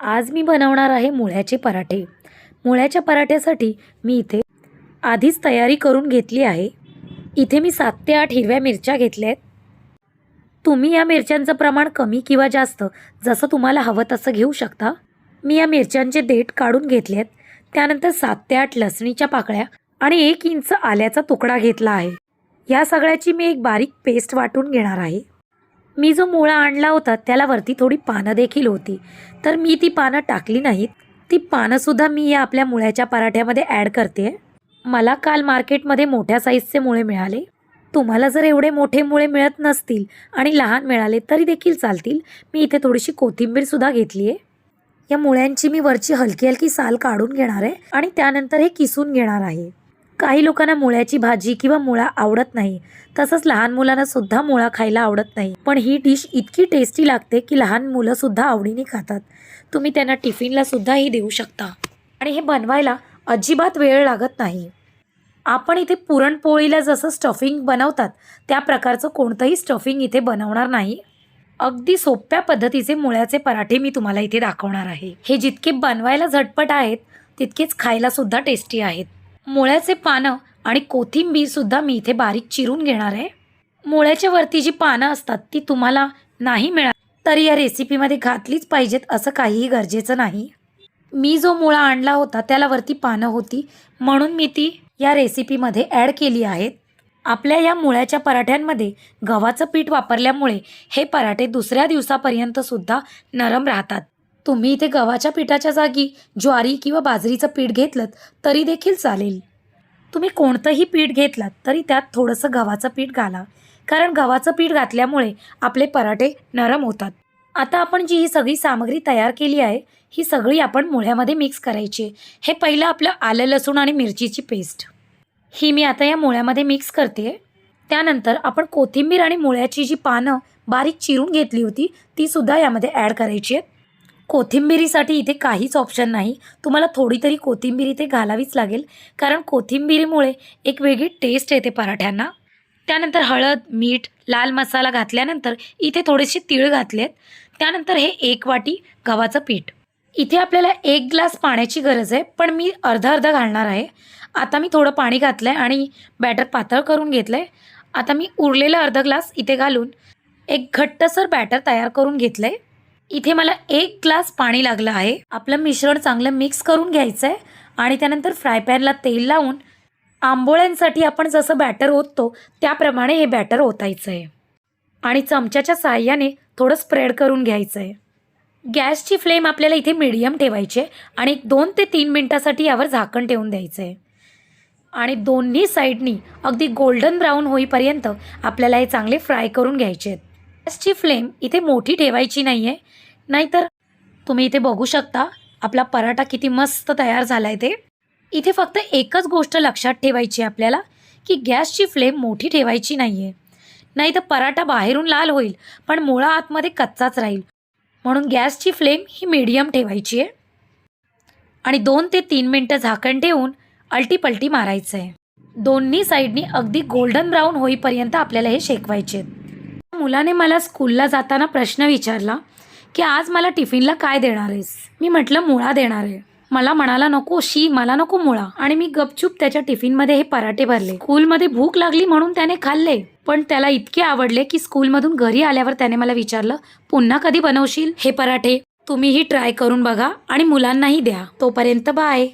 आज मी बनवणार आहे मुळ्याचे पराठे. मुळ्याच्या पराठ्यासाठी मी इथे आधीच तयारी करून घेतली आहे. इथे मी सात ते आठ हिरव्या मिरच्या घेतल्या आहेत. तुम्ही या मिरच्यांचं प्रमाण कमी किंवा जास्त जसं तुम्हाला हवं तसं घेऊ शकता. मी या मिरच्यांचे देठ काढून घेतले आहेत. त्यानंतर सात ते आठ लसणीच्या पाकळ्या आणि एक इंच आल्याचा तुकडा घेतला आहे. या सगळ्याची मी एक बारीक पेस्ट वाटून घेणार आहे. मी जो मुळा आणला होता त्याला वरती थोडी पानं देखील होती. तर मी ती पानं टाकली नाहीत. ती पानंसुद्धा मी या आपल्या मुळ्याच्या पराठ्यामध्ये ॲड करते. मला काल मार्केटमध्ये मोठ्या साईजचे मुळे मिळाले. तुम्हाला जर एवढे मोठे मुळे मिळत नसतील आणि लहान मिळाले तरी देखील चालतील. मी इथे थोडीशी कोथिंबीरसुद्धा घेतली आहे. या मुळ्यांची मी वरची हलकी हलकी साल काढून घेणार आहे आणि त्यानंतर हे किसून घेणार आहे. काही लोकांना मुळ्याची भाजी किंवा मुळा आवडत नाही. तसंच लहान मुलांना सुद्धा मुळा खायला आवडत नाही. पण ही डिश इतकी टेस्टी लागते की लहान मुलं सुद्धा आवडीने खातात. तुम्ही त्यांना टिफिनला सुद्धा ही देऊ शकता. आणि हे बनवायला अजिबात वेळ लागत नाही. आपण इथे पुरणपोळीला जसं स्टफिंग बनवतात त्या प्रकारचं कोणतंही स्टफिंग इथे बनवणार नाही. अगदी सोप्या पद्धतीचे मुळ्याचे पराठे मी तुम्हाला इथे दाखवणार आहे. हे जितके बनवायला झटपट आहेत तितकेच खायला सुद्धा टेस्टी आहेत. मुळ्याचे पानं आणि कोथिंबीरसुद्धा मी इथे बारीक चिरून घेणार आहे. मुळ्याच्या वरती जी पानं असतात ती तुम्हाला नाही मिळा तरी या रेसिपीमध्ये घातलीच पाहिजेत असं काहीही गरजेचं नाही. मी जो मुळा आणला होता त्याला वरती पानं होती म्हणून मी ती या रेसिपीमध्ये ॲड केली आहेत. आपल्या या मुळ्याच्या पराठ्यांमध्ये गव्हाचं पीठ वापरल्यामुळे हे पराठे दुसऱ्या दिवसापर्यंतसुद्धा नरम राहतात. तुम्ही इथे गव्हाच्या पिठाच्या जागी ज्वारी किंवा बाजरीचं पीठ घेतलं तरी देखील चालेल. तुम्ही कोणतंही पीठ घेतलात तरी त्यात थोडंसं गव्हाचं पीठ घाला. कारण गव्हाचं पीठ घातल्यामुळे आपले पराठे नरम होतात. आता आपण जी ही सगळी सामग्री तयार केली आहे ही सगळी आपण मुळ्यामध्ये मिक्स करायची आहे. हे पहिलं आपलं आलं लसूण आणि मिरचीची पेस्ट. ही मी आता या मुळ्यामध्ये मिक्स करते त्यानंतर आपण कोथिंबीर आणि मुळ्याची जी पानं बारीक चिरून घेतली होती ती सुद्धा यामध्ये ॲड करायची आहेत. कोथिंबिरीसाठी इथे काहीच ऑप्शन नाही. तुम्हाला थोडी तरी कोथिंबीर इथे घालावीच लागेल. कारण कोथिंबिरीमुळे एक वेगळी टेस्ट येते पराठ्यांना. त्यानंतर हळद मीठ लाल मसाला घातल्यानंतर इथे थोडेसे तीळ घातलेत. त्यानंतर हे एक वाटी गव्हाचं पीठ. इथे आपल्याला एक ग्लास पाण्याची गरज आहे पण मी अर्धा अर्धा घालणार आहे. आता मी थोडं पाणी घातलं आहे आणि बॅटर पातळ करून घेतलं आहे आता मी उरलेला अर्धा ग्लास इथे घालून एक घट्टसर बॅटर तयार करून घेतलं आहे इथे मला एक ग्लास पाणी लागलं आहे. आपलं मिश्रण चांगलं मिक्स करून घ्यायचं आहे आणि त्यानंतर फ्राय पॅनला तेल लावून आंबोळ्यांसाठी आपण जसं बॅटर ओततो त्याप्रमाणे हे बॅटर ओतायचं आहे आणि चमच्याच्या साहाय्याने थोडं स्प्रेड करून घ्यायचं आहे गॅसची फ्लेम आपल्याला इथे मिडियम ठेवायची आहे आणि एक दोन ते तीन मिनटासाठी यावर झाकण ठेवून द्यायचं आहे आणि दोन्ही साईडनी अगदी गोल्डन ब्राऊन होईपर्यंत आपल्याला हे चांगले फ्राय करून घ्यायचे आहेत गॅसची फ्लेम इथे मोठी ठेवायची नाही आहे नाहीतर तुम्ही इथे बघू शकता आपला पराठा किती मस्त तयार झाला आहे ते. इथे फक्त एकच गोष्ट लक्षात ठेवायची आहे आपल्याला की गॅसची फ्लेम मोठी ठेवायची नाही आहे नाही तर पराठा बाहेरून लाल होईल पण मुळा आतमध्ये कच्चाच राहील. म्हणून गॅसची फ्लेम ही मीडियम ठेवायची आहे. आणि दोन ते तीन मिनटं झाकण ठेवून अल्टीपल्टी मारायचं आहे दोन्ही साईडनी अगदी गोल्डन ब्राऊन होईपर्यंत आपल्याला हे शेकवायचे आहेत मुलाने मला स्कूलला जाताना प्रश्न विचारला की आज मला टिफिनला काय देणार आहेस? मी म्हटलं मुळा देणार आहे. मला म्हणाला नको शी मला नको मुळा. आणि मी गपचूप त्याच्या टिफिनमध्ये हे पराठे भरले. स्कूलमध्ये भूक लागली म्हणून त्याने खाल्ले. पण त्याला इतके आवडले की स्कूलमधून घरी आल्यावर त्याने मला विचारलं पुन्हा कधी बनवशील हे पराठे? तुम्हीही ट्राय करून बघा आणि मुलांनाही द्या. तोपर्यंत बाय.